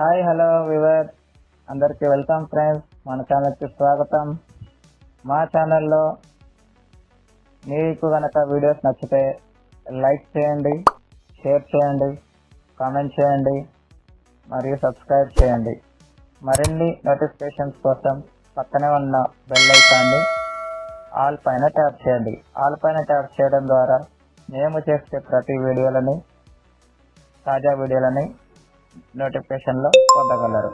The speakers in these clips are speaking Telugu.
హాయ్ హలో వివర్ అందరికీ వెల్కమ్ ఫ్రెండ్స్ మన ఛానల్కి స్వాగతం. మా ఛానల్లో మీకు కనుక వీడియోస్ నచ్చితే లైక్ చేయండి షేర్ చేయండి కామెంట్ చేయండి మరియు సబ్స్క్రైబ్ చేయండి. మరిన్ని నోటిఫికేషన్స్ కోసం పక్కనే ఉన్న బెల్ ఐకాన్ని ఆల్ పైన ట్యాప్ చేయండి. ఆల్ పైన ట్యాప్ చేయడం ద్వారా మేము చేసే ప్రతి వీడియోలని తాజా వీడియోలని నోటిఫికేషన్లో పొందగలరు.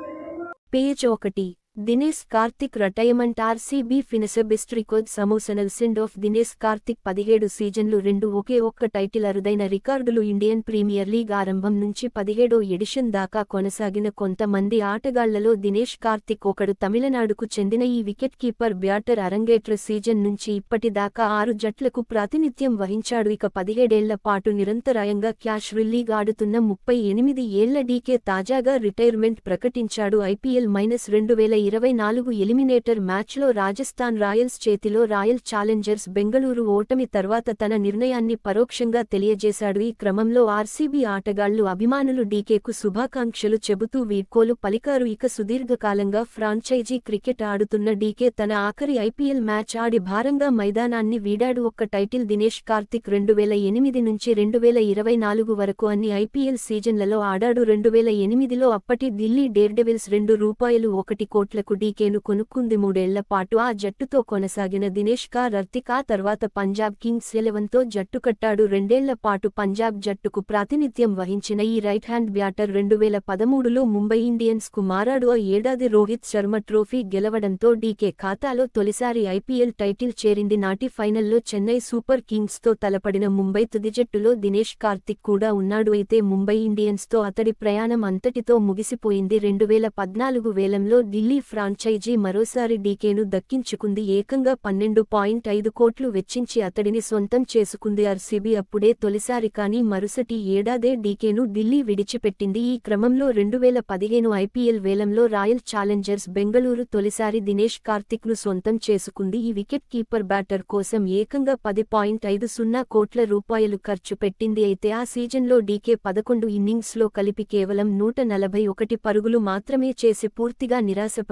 పేజ్ ఒకటి. దినేష్ కార్తిక్ రిటైర్మెంట్ ఆర్సీబీ ఫినిషబెస్ట్ రికార్డ్ సమోసనల్ సెండ్ ఆఫ్ దినేష్ కార్తిక్ పదిహేడు సీజన్లు రెండు ఒకే ఒక్క టైటిల్ అరుదైన రికార్డులు ఇండియన్ ప్రీమియర్ లీగ్ ఆరంభం నుంచి పదిహేడో ఎడిషన్ దాకా కొనసాగిన కొంతమంది ఆటగాళ్ళలో దినేష్ కార్తిక్ ఒకడు తమిళనాడుకు చెందిన ఈ వికెట్ కీపర్ బ్యాటర్ అరంగేట్ర సీజన్ నుంచి ఇప్పటిదాకా ఆరు జట్లకు ప్రాతినిధ్యం వహించాడు. ఇక పదిహేడేళ్ళ పాటు నిరంతరాయంగా క్యాష్ లీగ్ ఆడుతున్న ముప్పై ఎనిమిది ఏళ్ళ డీకే తాజాగా రిటైర్మెంట్ ప్రకటించాడు. ఐపీఎల్ మైనస్ రెండు వేల ఇరవై నాలుగు ఎలిమినేటర్ మ్యాచ్లో రాజస్థాన్ రాయల్స్ చేతిలో రాయల్ ఛాలెంజర్స్ బెంగళూరు ఓటమి తర్వాత తన నిర్ణయాన్ని పరోక్షంగా తెలియజేశాడు. ఈ క్రమంలో ఆర్సీబీ ఆటగాళ్ళు అభిమానులు డీకేకు శుభాకాంక్షలు చెబుతూ వీడ్కోలు పలికారు. ఇక సుదీర్ఘకాలంగా ఫ్రాంచైజీ క్రికెట్ ఆడుతున్న డీకే తన ఆఖరి ఐపీఎల్ మ్యాచ్ ఆడి భారంగా మైదానాన్ని వీడాడు. ఒక్క టైటిల్ దినేష్ కార్తిక్ రెండు వేల ఎనిమిది నుంచి రెండు వేల ఇరవై నాలుగు వరకు అన్ని ఐపీఎల్ సీజన్లలో ఆడాడు. రెండు వేల ఎనిమిదిలో అప్పటి ఢిల్లీ డేర్డెవిల్స్ రెండు రూపాయలు ఒకటి కోట్లకు డీకేను కొనుక్కుంది మూడేళ్ళ పాటు ఆ జట్టుతో కొనసాగిన దినేష్ కార్ ఆ తర్వాత పంజాబ్ కింగ్స్ ఎలెవన్తో జట్టు కట్టాడు. రెండేళ్ళ పాటు పంజాబ్ జట్టుకు ప్రాతినిధ్యం వహించిన ఈ రైట్ హ్యాండ్ బ్యాటర్ రెండు వేల పదమూడులో ముంబై ఇండియన్స్కు మారాడు. ఆ ఏడాది రోహిత్ శర్మ ట్రోఫీ గెలవడంతో డీకే ఖాతాలో తొలిసారి ఐపీఎల్ టైటిల్ చేరింది. నాటి ఫైనల్లో చెన్నై సూపర్ కింగ్స్తో తలపడిన ముంబై తుది జట్టులో దినేష్ కార్తిక్ కూడా ఉన్నాడు. అయితే ముంబై ఇండియన్స్తో అతడి ప్రయాణం అంతటితో ముగిసిపోయింది. రెండు వేల పద్నాలుగు వేలంలో ఢిల్లీ ఫ్రాంచైజీ మరోసారి డీకేను దక్కించుకుంది. ఏకంగా పన్నెండు పాయింట్ ఐదు కోట్లు వెచ్చించి అతడిని సొంతం చేసుకుంది ఆర్సీబీ. అప్పుడే తొలిసారి కానీ మరుసటి ఏడాదే డీకేను ఢిల్లీ విడిచిపెట్టింది. ఈ క్రమంలో రెండు వేల పదిహేను ఐపీఎల్ వేలంలో రాయల్ ఛాలెంజర్స్ బెంగళూరు తొలిసారి దినేష్ కార్తిక్ను సొంతం చేసుకుంది. ఈ వికెట్ కీపర్ బ్యాటర్ కోసం ఏకంగా పది పాయింట్ ఐదు సున్నా కోట్ల రూపాయలు ఖర్చు పెట్టింది. అయితే ఆ సీజన్లో డీకే పదకొండు ఇన్నింగ్స్లో కలిపి కేవలం నూట నలభై ఒకటి పరుగులు మాత్రమే చేసి పూర్తిగా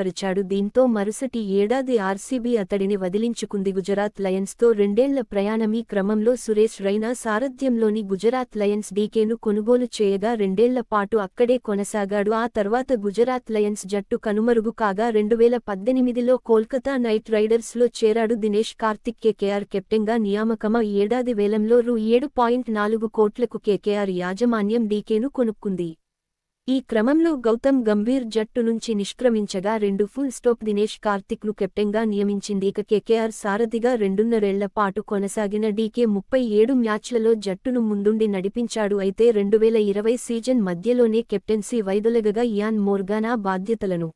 నిరాశపరిచాడు దీంతో మరుసటి ఏడాది ఆర్సీబీ అతడిని వదిలించుకుంది గుజరాత్ లయన్స్తో రెండేళ్ళ ప్రయాణమీ క్రమంలో సురేష్ రైనా సారథ్యంలోని గుజరాత్ లయన్స్ డీకేను కొనుగోలు చేయగా రెండేళ్ళ పాటు అక్కడే కొనసాగాడు. ఆ తర్వాత గుజరాత్ లయన్స్ జట్టు కనుమరుగు కాగా రెండు వేల పద్దెనిమిదిలో కోల్కతా నైట్ రైడర్స్లో చేరాడు దినేష్ కార్తిక్ కేకేఆర్ కెప్టెన్గా నియామకమ ఏడాది వేలంలో రూ ఏడు పాయింట్ నాలుగు కోట్లకు కేకేఆర్ యాజమాన్యం డీకేను కొనుక్కుంది. ఈ క్రమంలో గౌతమ్ గంభీర్ జట్టు నుంచి నిష్క్రమించగా రెండు ఫుల్ స్టాప్ దినేష్ కార్తిక్ను కెప్టెన్గా నియమించింది. ఇక కేకేఆర్ సారథిగా రెండున్నరేళ్ళ పాటు కొనసాగిన డీకే ముప్పై ఏడు మ్యాచ్లలో జట్టును ముందుండి నడిపించాడు. అయితే రెండువేల ఇరవై సీజన్ మధ్యలోనే కెప్టెన్సీ వైదొలగగా ఇయాన్ మోర్గానా బాధ్యతలను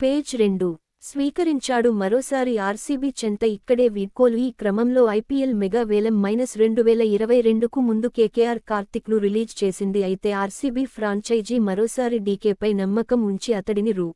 పేజ్ రెండు స్వీకరించాడు. మరోసారి ఆర్సీబీ చెంత ఇక్కడే వీడ్కోలు. ఈ క్రమంలో ఐపీఎల్ మెగా వేలం మైనస్ రెండు వేల ఇరవై రెండుకు ముందు కేకేఆర్ కార్తిక్ను రిలీజ్ చేసింది. అయితే ఆర్సీబీ ఫ్రాంచైజీ మరోసారి డీకేపై నమ్మకం ఉంచి అతడిని రూ.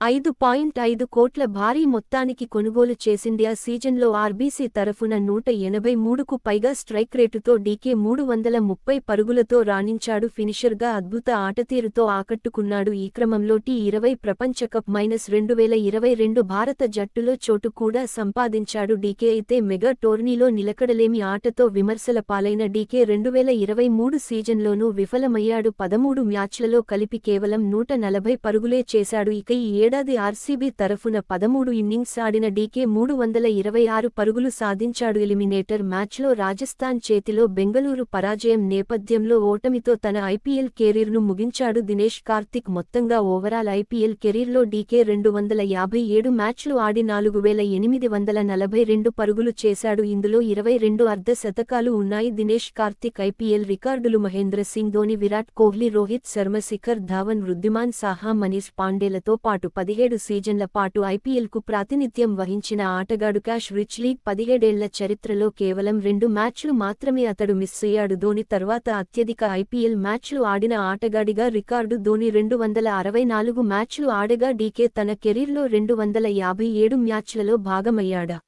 ఐదు పాయింట్ ఐదు కోట్ల భారీ మొత్తానికి కొనుగోలు చేసింది ఆ సీజన్లో ఆర్బీసీ తరఫున నూట ఎనభై మూడుకు పైగా స్ట్రైక్ రేటుతో డీకే మూడు వందల ముప్పై పరుగులతో రాణించాడు ఫినిషర్గా అద్భుత ఆటతీరుతో ఆకట్టుకున్నాడు ఈ క్రమంలో టీ ఇరవై ప్రపంచ కప్ మైనస్ రెండు వేల ఇరవై రెండు భారత జట్టులో చోటు కూడా సంపాదించాడు డీకే అయితే మెగా టోర్నీలో నిలకడలేమి ఆటతో విమర్శల పాలైన డీకే రెండు వేల ఇరవై మూడు సీజన్లోనూ విఫలమయ్యాడు పదమూడు మ్యాచ్లలో కలిపి కేవలం నూట నలభై పరుగులే చేశాడు ఇక ఈ ఏడాది ఆర్సీబీ తరఫున పదమూడు ఇన్నింగ్స్ ఆడిన డీకే మూడు వందల ఇరవై ఆరు పరుగులు సాధించాడు. ఎలిమినేటర్ మ్యాచ్లో రాజస్థాన్ చేతిలో బెంగళూరు పరాజయం నేపథ్యంలో ఓటమితో తన ఐపీఎల్ కెరీర్ను ముగించాడు దినేష్ కార్తిక్. మొత్తంగా ఓవరాల్ ఐపీఎల్ కెరీర్లో డీకే రెండు వందల యాభై ఏడు మ్యాచ్లు ఆడి నాలుగు వేల ఎనిమిది వందల నలభై రెండు పరుగులు చేశాడు. ఇందులో ఇరవై రెండు అర్ధ శతకాలు ఉన్నాయి. దినేష్ కార్తిక్ ఐపీఎల్ రికార్డులు మహేంద్ర సింగ్ ధోని విరాట్ కోహ్లీ రోహిత్ శర్మ శిఖర్ ధావన్ వృద్ధిమాన్ సాహా మనీష్ పాండేలతో పాటు పదిహేడు సీజన్ల పాటు ఐపీఎల్కు ప్రాతినిధ్యం వహించిన ఆటగాడు క్యాష్ రిచ్ లీగ్ పదిహేడేళ్ళ చరిత్రలో కేవలం రెండు మ్యాచ్లు మాత్రమే అతడు మిస్ అయ్యాడు. ధోని తర్వాత అత్యధిక ఐపీఎల్ మ్యాచ్లు ఆడిన ఆటగాడిగా రికార్డు ధోని రెండు వందల అరవై నాలుగు మ్యాచ్లు ఆడగా డీకే తన కెరీర్లో రెండు వందల యాభై ఏడు మ్యాచ్లలో భాగమయ్యాడా?